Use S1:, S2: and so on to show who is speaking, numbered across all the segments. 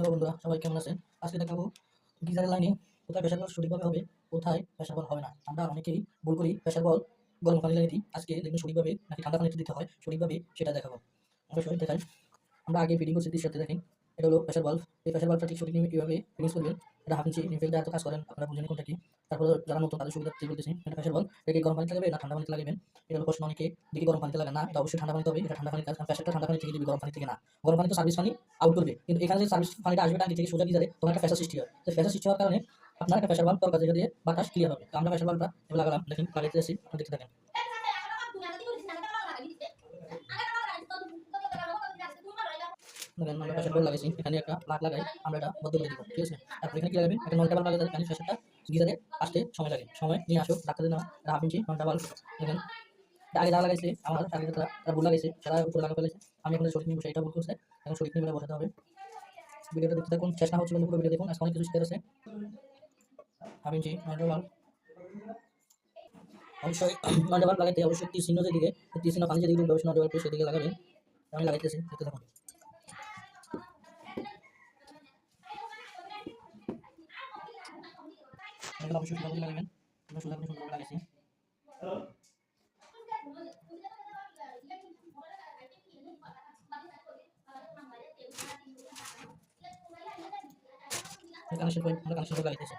S1: Hello বন্ধুরা, সবাই কেমন আছেন? আজকে দেখাবো গিজার লাইনে কোথায় প্রেশার বল সঠিকভাবে হবে, কোথায় প্রেশার বল হবে না। আমরা অনেকেই ভুল করি প্রেশার বল গরম পানি লাগিয়ে দিই আজকে দেখবেন সঠিকভাবে নাকি ঠান্ডা পানিতে দিতে হয়, সঠিকভাবে সেটা দেখাবো। আমরা অবশ্যই দেখাই। আমরা আগে ভিডিও করছি সাথে দেখেন এটা হলো প্রেশার বাল্ব এই প্রেশার বাল্বটা ঠিক সঠিক কীভাবে ফিটিংস করবেন। এটা হাফ ইঞ্চি নিফেল এত কাজ করেন আপনারা বুঝেন কোনটা কি। তারপর যারা নতুন তাদের সুবিধা বলতেছি, এটা প্রেশার বল এটাকে গরম পানিতে লাগাবে না, ঠান্ডা পানিতে লাগাবেন। এটা হলো প্রশ্ন অনেকে দেখি গরম পানিতে লাগে না, এটা অবশ্যই ঠান্ডা পানিতে হবে, এটা ঠান্ডা পানির কাজ প্রেশারটা ঠান্ডা পানি থেকে দিবি, গরম পানি থেকে না। গরম পানি তো সার্ভিস পানি আউট করবে। কিন্তু এখানে যে সার্ভিস পানিটা আসবে টাঙ্কি থেকে সোজা গিজারে তখন একটা প্রেশার সৃষ্টি হয়। তো প্রেশার সৃষ্টি হওয়ার কারণে আপনার একটা প্রেশার বাল্ব দরকার যেটা দিয়ে বাতাস ক্লিয়ার হবে। তো আমরা প্রেশার বাল্বটা লাগালাম। দেখেন লাগাইতে আসি, দেখতে থাকেন। আমরা প্রেশার বাল্ব লাগাইছি, এখানে একটা প্লাগ লাগাই, আমরা এটা বদ্ধ করে দিব, ঠিক আছে? তারপর এখানে কি লাগাবেন? একটা নলটা বাল্ব লাগাতে এখানে আসতে সময় লাগে, সময় নিয়ে আসো ডাক্তারদের আমি এখন সঠিক নিয়ে এটা ভুল করছে সঠিক নিয়ে বসাতে হবে। দেখতে থাকুন চেষ্টা হচ্ছে পুরো ভিডিও দেখুন, আজকে কিছু শিখতে আছে হাফ অবশ্যই বাল্ব লাগাইতে অবশ্যই তীর চিহ্ন যেদিকে তীর চিহ্ন পানি যেদিকে অবশ্যই নলটা বাল্ব সেদিকে লাগাবেন। আমি লাগাইতেছি, দেখতে এগুলো অবশ্যই সুন্দর করে লাগাবেন। আমরা সুন্দর করে সুন্দর করে লাগাইছি। কানেকশন পয়েন্ট আমরা কানেকশন করে লাগাইতেছি।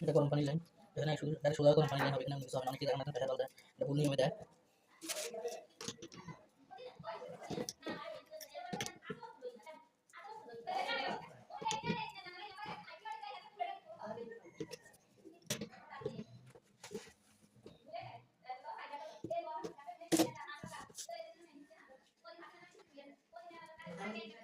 S1: এটা কোম্পানি পানি লাইন এখানে শুধু ডাইরেক্ট সোজা গরম পানি লাইন হবে এখানে কিছু হবে অনেকে দেখেন প্রেশার বলতে? এটা ভুল নিয়মে দেয়। এটা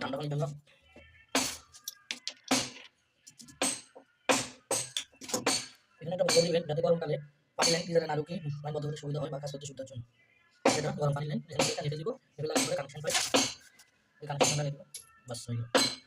S1: ঠান্ডা পানির জন্য এখানে একটা বদল দিবেন যাতে গরমকালে পানি লাইন কিজারে না ঢুকে লাইন বন্ধ করতে সুবিধা হয় বা কাজ করতে সুবিধার জন্য এটা গরম পানি লাইন এখানে এটা লিখে দিব এগুলো করে কানেকশন পাই এই কানেকশন লাগিয়ে দিব বাস হয়ে গেল